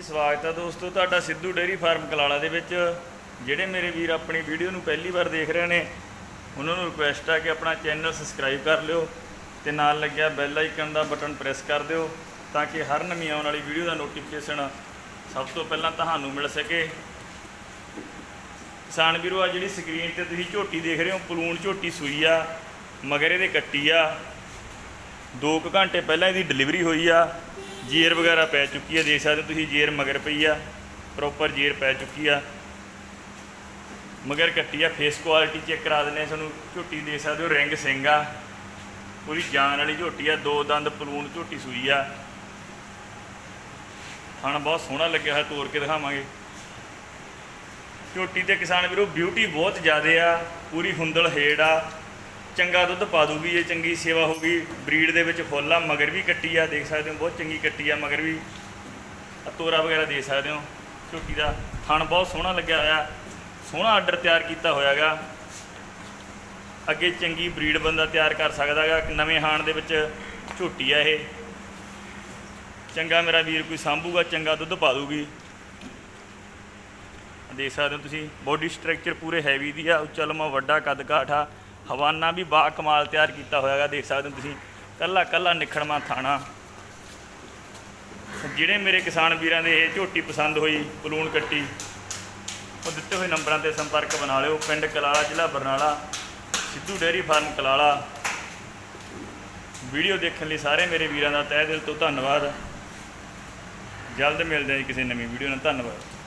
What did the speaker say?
ਜੀ, ਸਵਾਗਤ ਹੈ ਦੋਸਤੋ, ਤੁਹਾਡਾ ਸਿੱਧੂ ਡੇਅਰੀ ਫਾਰਮ ਕਲਾਲਾ ਦੇ ਵਿੱਚ। ਜਿਹੜੇ ਮੇਰੇ ਵੀਰ ਆਪਣੀ ਵੀਡੀਓ ਨੂੰ ਪਹਿਲੀ ਵਾਰ ਦੇਖ ਰਹੇ ਨੇ, ਉਹਨਾਂ ਨੂੰ ਰਿਕੁਐਸਟ ਹੈ ਕਿ ਆਪਣਾ ਚੈਨਲ ਸਬਸਕ੍ਰਾਈਬ ਕਰ ਲਿਓ ਤੇ ਨਾਲ ਲੱਗਿਆ ਬੈਲ ਆਈਕਨ ਦਾ ਬਟਨ ਪ੍ਰੈਸ ਕਰ ਦਿਓ ਤਾਂ ਕਿ ਹਰ ਨਵੀਂ ਆਉਣ ਵਾਲੀ ਵੀਡੀਓ ਦਾ ਨੋਟੀਫਿਕੇਸ਼ਨ ਸਭ ਤੋਂ ਪਹਿਲਾਂ ਤੁਹਾਨੂੰ ਮਿਲ ਸਕੇ। ਕਿਸਾਨ ਵੀਰੋ, ਆ ਜਿਹੜੀ ਸਕਰੀਨ ਤੇ ਤੁਸੀਂ ਝੋਟੀ ਦੇਖ ਰਹੇ ਹੋ, ਪਲੂਣ ਝੋਟੀ ਸੂਈ ਆ, ਮਗਰ ਇਹਦੇ ਕੱਟੀ ਆ। 2 ਘੰਟੇ ਪਹਿਲਾਂ ਇਹਦੀ ਡਿਲੀਵਰੀ ਹੋਈ ਆ। ਜੇਰ ਵਗੈਰਾ ਪੈ ਚੁੱਕੀ ਆ, ਦੇਖ ਸਕਦੇ ਹੋ ਤੁਸੀਂ ਜੇਰ ਮਗਰ ਪਈ ਆ ਪ੍ਰੋਪਰ ਜੇਰ ਪੈ ਚੁੱਕੀ ਆ। ਮਗਰ ਕੱਟੀ ਆ ਫੇਸ ਕੁਆਲਿਟੀ ਚੈੱਕ ਕਰਾ ਦਿੰਦੇ ਆ ਤੁਹਾਨੂੰ, ਝੋਟੀ ਦੇਖ ਸਕਦੇ ਹੋ, ਰਿੰਗ ਸਿੰਘ ਆ। ਪੂਰੀ ਜਾਨ ਵਾਲੀ ਝੋਟੀ ਆ, ਦੋ ਦੰਦ ਪਲੂਣ ਝੋਟੀ ਸੂਈ ਆ। ਥਣ ਬਹੁਤ ਸੋਹਣਾ ਲੱਗਿਆ ਹੋਇਆ ਤੋੜ ਕੇ ਦਿਖਾਵਾਂਗੇ। ਝੋਟੀ ਤੇ ਕਿਸਾਨ ਵੀਰੋ ਬਿਊਟੀ ਬਹੁਤ ਜ਼ਿਆਦੇ ਆ, ਪੂਰੀ ਹੁੰਦਲ ਹੇੜ ਆ। ਚੰਗਾ ਦੁੱਧ ਪਾ ਦੂਗੀ, ਇਹ ਚੰਗੀ ਸੇਵਾ ਹੋਊਗੀ ਬਰੀਡ ਦੇ ਵਿੱਚ ਫੁੱਲ ਆ, ਮਗਰ ਵੀ ਕੱਟੀ ਆ, ਦੇਖ ਸਕਦੇ ਹੋ, ਬਹੁਤ ਚੰਗੀ ਕੱਟੀ ਆ, ਮਗਰ ਵੀ ਆ ਤੋਰਾ ਵਗੈਰਾ ਦੇ ਸਕਦੇ ਹੋ। ਝੋਟੀ ਦਾ ਥਣ ਬਹੁਤ ਸੋਹਣਾ ਲੱਗਿਆ ਹੋਇਆ, ਸੋਹਣਾ ਆਰਡਰ ਤਿਆਰ ਕੀਤਾ ਹੋਇਆਗਾ ਅੱਗੇ ਚੰਗੀ ਬਰੀਡ ਬੰਦਾ ਤਿਆਰ ਕਰ ਸਕਦਾ ਸਕਦਾਗਾ ਨਵੇਂ ਹਾਣ ਦੇ ਵਿੱਚ ਝੋਟੀ ਆ ਇਹ। ਚੰਗਾ ਮੇਰਾ ਵੀਰ ਕੋਈ ਸਾਂਭੂਗਾ, ਚੰਗਾ ਦੁੱਧ ਪਾ ਦੂਗੀ। ਦੇਖ ਸਕਦੇ ਹੋ ਤੁਸੀਂ ਬੋਡੀ ਸਟਰਕਚਰ ਪੂਰੇ ਹੈਵੀ ਦੀ ਆ, ਉੱਚਾ ਲੰਮਾ ਵੱਡਾ ਕੱਦ ਕਾਠ ਆ। ਹਵਾਨਾ ਵੀ ਬਾ ਕਮਾਲ ਤਿਆਰ ਕੀਤਾ ਹੋਇਆਗਾ, ਦੇਖ ਸਕਦੇ ਹੋ ਤੁਸੀਂ। ਕੱਲਾ ਕੱਲਾ ਨਿਖੜਮਾ ਥਾਣਾ। ਜਿਹੜੇ ਮੇਰੇ ਕਿਸਾਨ ਵੀਰਾਂ ਦੇ ਇਹ ਝੋਟੀ ਪਸੰਦ ਹੋਈ ਪਲੂਣ ਕੱਟੀ, ਉਹ ਦਿੱਤੇ ਹੋਏ ਨੰਬਰਾਂ ਤੇ ਸੰਪਰਕ ਬਣਾ ਲਿਓ। ਪਿੰਡ ਕਲਾਲਾ, ਜ਼ਿਲ੍ਹਾ Barnala, Sidhu dairy farm Kalala. Video ਦੇਖਣ ਲਈ ਸਾਰੇ ਮੇਰੇ ਵੀਰਾਂ ਦਾ ਤਹਿ ਦਿਲ ਤੋਂ ਧੰਨਵਾਦ। ਜਲਦ ਮਿਲਦੇ ਹਾਂ ਕਿਸੇ ਨਵੀਂ ਵੀਡੀਓ ਨਾਲ। ਧੰਨਵਾਦ।